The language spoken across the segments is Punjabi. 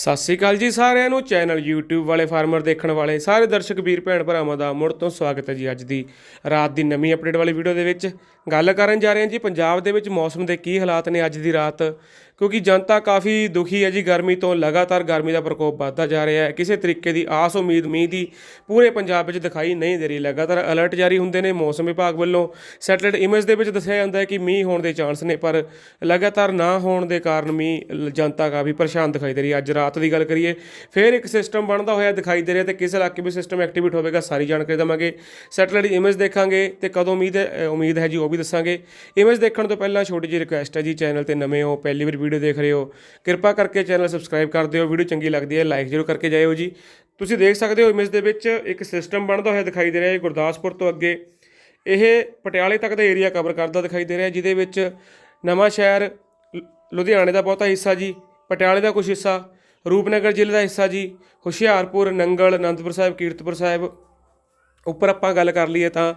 ਸਤਿ ਸ੍ਰੀ ਅਕਾਲ ਜੀ ਸਾਰਿਆਂ ਨੂੰ। ਚੈਨਲ YouTube ਵਾਲੇ ਫਾਰਮਰ ਦੇਖਣ ਵਾਲੇ ਸਾਰੇ ਦਰਸ਼ਕ, ਵੀਰ, ਭੈਣ ਭਰਾਵਾਂ ਦਾ ਮੁੜ ਤੋਂ ਸਵਾਗਤ ਹੈ ਜੀ ਅੱਜ ਦੀ ਰਾਤ ਦੀ ਨਵੀਂ ਅਪਡੇਟ ਵਾਲੀ ਵੀਡੀਓ ਦੇ ਵਿੱਚ। ਗੱਲ ਕਰਨ ਜਾ ਰਹੇ ਹਾਂ ਜੀ, ਪੰਜਾਬ ਦੇ ਵਿੱਚ ਮੌਸਮ ਦੇ ਕੀ ਹਾਲਾਤ ਨੇ ਅੱਜ ਦੀ ਰਾਤ। ਕਿਉਂਕਿ ਜਨਤਾ ਕਾਫੀ ਦੁਖੀ ਹੈ ਜੀ ਗਰਮੀ ਤੋਂ, ਲਗਾਤਾਰ ਗਰਮੀ ਦਾ ਪ੍ਰਕੋਪ ਵੱਧਦਾ ਜਾ ਰਿਹਾ ਹੈ। ਕਿਸੇ ਤਰੀਕੇ ਦੀ ਆਸ, ਉਮੀਦ, ਮੀਂਹ ਦੀ ਪੂਰੇ ਪੰਜਾਬ ਵਿੱਚ ਦਿਖਾਈ ਨਹੀਂ ਦੇ ਰਹੀ। ਲਗਾਤਾਰ ਅਲਰਟ ਜਾਰੀ ਹੁੰਦੇ ਨੇ ਮੌਸਮ ਵਿਭਾਗ ਵੱਲੋਂ। ਸੈਟੇਲਾਈਟ ਇਮੇਜ ਦੇ ਵਿੱਚ ਦੱਸਿਆ ਜਾਂਦਾ ਹੈ ਕਿ ਮੀਂਹ ਹੋਣ ਦੇ ਚਾਂਸ ਨੇ, ਪਰ ਲਗਾਤਾਰ ਨਾ ਹੋਣ ਦੇ ਕਾਰਨ ਮੀਂਹ ਲ- ਜਨਤਾ ਕਾਫੀ ਪਰੇਸ਼ਾਨ ਦਿਖਾਈ ਦੇ ਰਹੀ ਹੈ। ਅੱਜ ਰਾਤ ਦੀ ਗੱਲ ਕਰੀਏ, ਫਿਰ ਇੱਕ ਸਿਸਟਮ ਬਣਦਾ ਹੋਇਆ ਦਿਖਾਈ ਦੇ ਰਿਹਾ ਤੇ ਕਿਸ ਇਲਾਕੇ ਵਿੱਚ ਸਿਸਟਮ ਐਕਟੀਵੇਟ ਹੋਵੇਗਾ ਸਾਰੀ ਜਾਣਕਾਰੀ ਦਵਾਂਗੇ। ਸੈਟੇਲਾਈਟ ਇਮੇਜ ਦੇਖਾਂਗੇ ਤੇ ਕਦੋਂ ਉਮੀਦ ਹੈ ਉਮੀਦ ਹੈ ਜੀ ਉਹ ਵੀ ਦੱਸਾਂਗੇ। ਇਮੇਜ ਦੇਖਣ ਤੋਂ ਪਹਿਲਾਂ ਛੋਟੀ ਜਿਹੀ ਰਿਕੁਐਸਟ ਹੈ ਜੀ, ਚੈਨਲ ਤੇ ਨਵੇਂ ਹੋ, ਪਹਿਲੀ ਵਾਰ ਵੀਡੀਓ ਦੇਖ ਰਹੇ ਹੋ। ਕਿਰਪਾ ਕਰਕੇ ਚੈਨਲ ਸਬਸਕ੍ਰਾਈਬ ਕਰ ਦਿਓ। ਵੀਡੀਓ ਚੰਗੀ ਲੱਗਦੀ ਹੈ ਲਾਈਕ ਜ਼ਰੂਰ ਕਰਕੇ ਜਾਇਓ ਜੀ। ਤੁਸੀਂ ਦੇਖ ਸਕਦੇ ਹੋ ਇਮੇਜ ਦੇ ਵਿੱਚ ਇੱਕ ਸਿਸਟਮ ਬਣਦਾ ਹੋਇਆ ਦਿਖਾਈ ਦੇ ਰਿਹਾ ਹੈ ਗੁਰਦਾਸਪੁਰ ਤੋਂ ਅੱਗੇ। ਇਹ ਪਟਿਆਲੇ ਤੱਕ ਦਾ ਏਰੀਆ ਕਵਰ ਕਰਦਾ ਦਿਖਾਈ ਦੇ ਰਿਹਾ ਜਿਹਦੇ ਵਿੱਚ ਨਵਾਂ ਸ਼ਹਿਰ ਲੁਧਿਆਣੇ ਦਾ ਬਹੁਤਾ ਹਿੱਸਾ ਜੀ, ਪਟਿਆਲੇ ਦਾ ਕੁਝ ਹਿੱਸਾ, ਰੂਪਨਗਰ ਜ਼ਿਲ੍ਹੇ ਦਾ ਹਿੱਸਾ ਜੀ, ਹੁਸ਼ਿਆਰਪੁਰ, ਨੰਗਲ, ਅਨੰਦਪੁਰ ਸਾਹਿਬ, ਕੀਰਤਪੁਰ ਸਾਹਿਬ। ਉੱਪਰ ਆਪਾਂ ਗੱਲ ਕਰ ਲਈਏ ਤਾਂ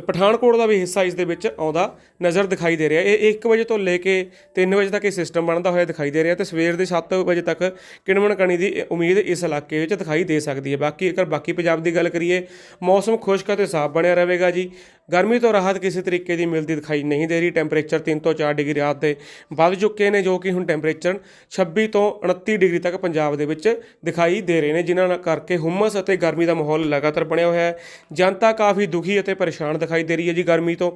ਪਠਾਨਕੋਟ ਦਾ ਵੀ ਹਿੱਸਾ ਇਸ ਦੇ ਵਿੱਚ ਆਉਂਦਾ ਨਜ਼ਰ ਦਿਖਾਈ ਦੇ ਰਿਹਾ। ਇਹ 1 ਵਜੇ ਤੋਂ ਲੈ ਕੇ 3 ਵਜੇ ਤੱਕ ਇਹ ਸਿਸਟਮ ਬਣਦਾ ਹੋਇਆ ਦਿਖਾਈ ਦੇ ਰਿਹਾ ਤੇ ਸਵੇਰ ਦੇ 7 ਵਜੇ ਤੱਕ ਕਿਣਮਣ ਕਣੀ ਦੀ ਉਮੀਦ ਇਸ ਇਲਾਕੇ ਵਿੱਚ ਦਿਖਾਈ ਦੇ ਸਕਦੀ ਹੈ। ਬਾਕੀ ਅਗਰ ਬਾਕੀ ਪੰਜਾਬ ਦੀ ਗੱਲ ਕਰੀਏ, ਮੌਸਮ ਖੁਸ਼ਕ ਅਤੇ ਸਾਫ਼ ਬਣਿਆ ਰਹੇਗਾ ਜੀ। ਗਰਮੀ ਤੋਂ ਰਾਹਤ ਕਿਸੇ ਤਰੀਕੇ ਦੀ ਮਿਲਦੀ ਦਿਖਾਈ ਨਹੀਂ ਦੇ ਰਹੀ। ਟੈਂਪਰੇਚਰ 3 ਤੋਂ 4 ਡਿਗਰੀ ਰਾਤ ਦੇ ਵੱਧ ਚੁੱਕੇ ਨੇ, ਜੋ ਕਿ ਹੁਣ ਟੈਂਪਰੇਚਰ 26 ਤੋਂ 29 ਡਿਗਰੀ ਤੱਕ ਪੰਜਾਬ ਦੇ ਵਿੱਚ ਦਿਖਾਈ ਦੇ ਰਹੇ ਨੇ, ਜਿਨ੍ਹਾਂ ਕਰਕੇ ਹੁਮਸ ਅਤੇ ਗਰਮੀ ਦਾ ਮਾਹੌਲ ਲਗਾਤਾਰ ਬਣਿਆ ਹੋਇਆ ਹੈ। ਜਨਤਾ ਕਾਫੀ ਦੁਖੀ ਅਤੇ ਪਰੇਸ਼ਾਨ ਦਿਖਾਈ ਦੇ ਰਹੀ ਹੈ ਜੀ ਗਰਮੀ ਤੋਂ।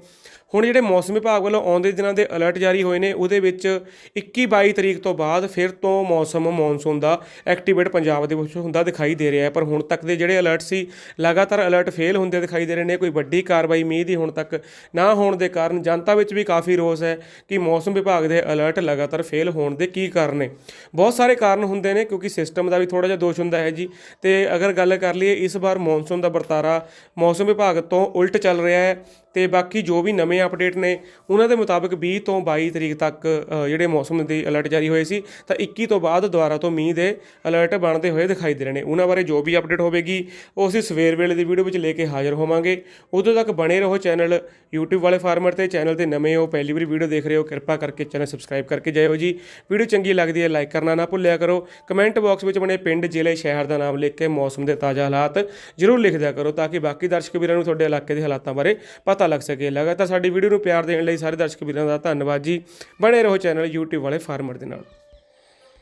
ਹੁਣ ਜਿਹੜੇ ਮੌਸਮ ਵਿਭਾਗ ਵੱਲੋਂ ਆਉਂਦੇ ਦਿਨਾਂ ਦੇ ਅਲਰਟ ਜਾਰੀ ਹੋਏ ਨੇ, ਉਹਦੇ ਵਿੱਚ 21 22 ਤਰੀਕ ਤੋਂ ਬਾਅਦ ਫਿਰ ਤੋਂ ਮੌਸਮ ਮੌਨਸੂਨ ਦਾ ਐਕਟੀਵੇਟ ਪੰਜਾਬ ਦੇ ਵਿੱਚ ਹੁੰਦਾ ਦਿਖਾਈ ਦੇ ਰਿਹਾ ਹੈ। ਪਰ ਹੁਣ ਤੱਕ ਦੇ ਜਿਹੜੇ ਅਲਰਟ ਸੀ, ਲਗਾਤਾਰ ਅਲਰਟ ਫੇਲ ਹੁੰਦੇ ਦਿਖਾਈ ਦੇ ਰਹੇ ਨੇ। ਕੋਈ ਵੱਡੀ ਕਾਰਵਾਈ ਮੀਂਹ ਦੀ ਹੁਣ ਤੱਕ ਨਾ ਹੋਣ ਦੇ ਕਾਰਨ ਜਨਤਾ ਵਿੱਚ ਵੀ ਕਾਫੀ ਰੋਸ ਹੈ ਕਿ ਮੌਸਮ ਵਿਭਾਗ ਦੇ ਅਲਰਟ ਲਗਾਤਾਰ ਫੇਲ ਹੋਣ ਦੇ ਕੀ ਕਾਰਨ ਨੇ। ਬਹੁਤ ਸਾਰੇ ਕਾਰਨ ਹੁੰਦੇ ਨੇ ਕਿਉਂਕਿ ਸਿਸਟਮ ਦਾ ਵੀ ਥੋੜਾ ਜਿਹਾ ਦੋਸ਼ ਹੁੰਦਾ ਹੈ ਜੀ। ਤੇ ਅਗਰ ਗੱਲ ਕਰ ਲਈਏ, ਇਸ ਵਾਰ ਮੌਨਸੂਨ ਦਾ ਵਰਤਾਰਾ ਮੌਸਮ ਵਿਭਾਗ ਤੋਂ ਉਲਟ ਚੱਲ ਰਿਹਾ ਹੈ। ਤੇ ਬਾਕੀ ਜੋ ਵੀ ਨਵੇਂ ਅਪਡੇਟ ਨੇ, ਉਹਨਾਂ ਦੇ ਮੁਤਾਬਕ 20 ਤੋਂ 22 ਤਰੀਕ ਤੱਕ ਜਿਹੜੇ ਮੌਸਮ ਦੇ ਅਲਰਟ ਜਾਰੀ ਹੋਏ ਸੀ, ਤਾਂ 21 ਤੋਂ ਬਾਅਦ ਦੁਬਾਰਾ ਤੋਂ ਮੀਂਹ ਦੇ ਅਲਰਟ ਬਣਦੇ ਹੋਏ ਦਿਖਾਈ ਦੇ ਰਹੇ ਨੇ। ਉਹਨਾਂ ਬਾਰੇ ਜੋ ਵੀ ਅਪਡੇਟ ਹੋਵੇਗੀ, ਉਹ ਅਸੀਂ ਸਵੇਰ ਵੇਲੇ ਦੀ ਵੀਡੀਓ ਵਿੱਚ ਲੈ ਕੇ ਹਾਜ਼ਰ ਹੋਵਾਂਗੇ। ਉਦੋਂ ਤੱਕ ਬਣੇ ਰਹੋ ਚੈਨਲ YouTube ਵਾਲੇ ਫਾਰਮਰ ਤੇ ਚੈਨਲ ਤੇ ਨਵੇਂ ਹੋ, ਪਹਿਲੀ ਵਾਰੀ ਵੀਡੀਓ ਦੇਖ ਰਹੇ ਹੋ, ਕਿਰਪਾ ਕਰਕੇ ਚੈਨਲ ਸਬਸਕ੍ਰਾਈਬ ਕਰਕੇ ਜਾਇਓ ਜੀ। ਵੀਡੀਓ ਚੰਗੀ ਲੱਗਦੀ ਹੈ ਲਾਈਕ ਕਰਨਾ ਨਾ ਭੁੱਲਿਆ ਕਰੋ। ਕਮੈਂਟ ਬਾਕਸ ਵਿੱਚ ਆਪਣੇ ਪਿੰਡ, ਜ਼ਿਲ੍ਹੇ, ਸ਼ਹਿਰ ਦਾ ਨਾਮ ਲਿਖ ਕੇ ਮੌਸਮ ਦੇ ਤਾਜ਼ਾ ਹਾਲਾਤ ਜ਼ਰੂਰ ਲਿਖ ਦਿਆ ਕਰੋ, ਤਾਂ ਕਿ ਬਾਕੀ ਦਰਸ਼ਕ ਵੀਰਾਂ ਨੂੰ ਤੁਹਾਡੇ ਇਲਾਕੇ ਦੇ ਹਾਲਾਤਾਂ ਬਾਰੇ ਪਤਾ ਪਤਾ ਲੱਗ ਸਕੇ। ਲਗਾਤਾਰ ਸਾਡੀ ਵੀਡੀਓ ਨੂੰ ਪਿਆਰ ਦੇਣ ਲਈ ਸਾਰੇ ਦਰਸ਼ਕ ਵੀਰਾਂ ਦਾ ਧੰਨਵਾਦ ਜੀ। ਬਣੇ ਰਹੋ ਚੈਨਲ YouTube ਵਾਲੇ ਫਾਰਮਰ ਦੇ ਨਾਲ।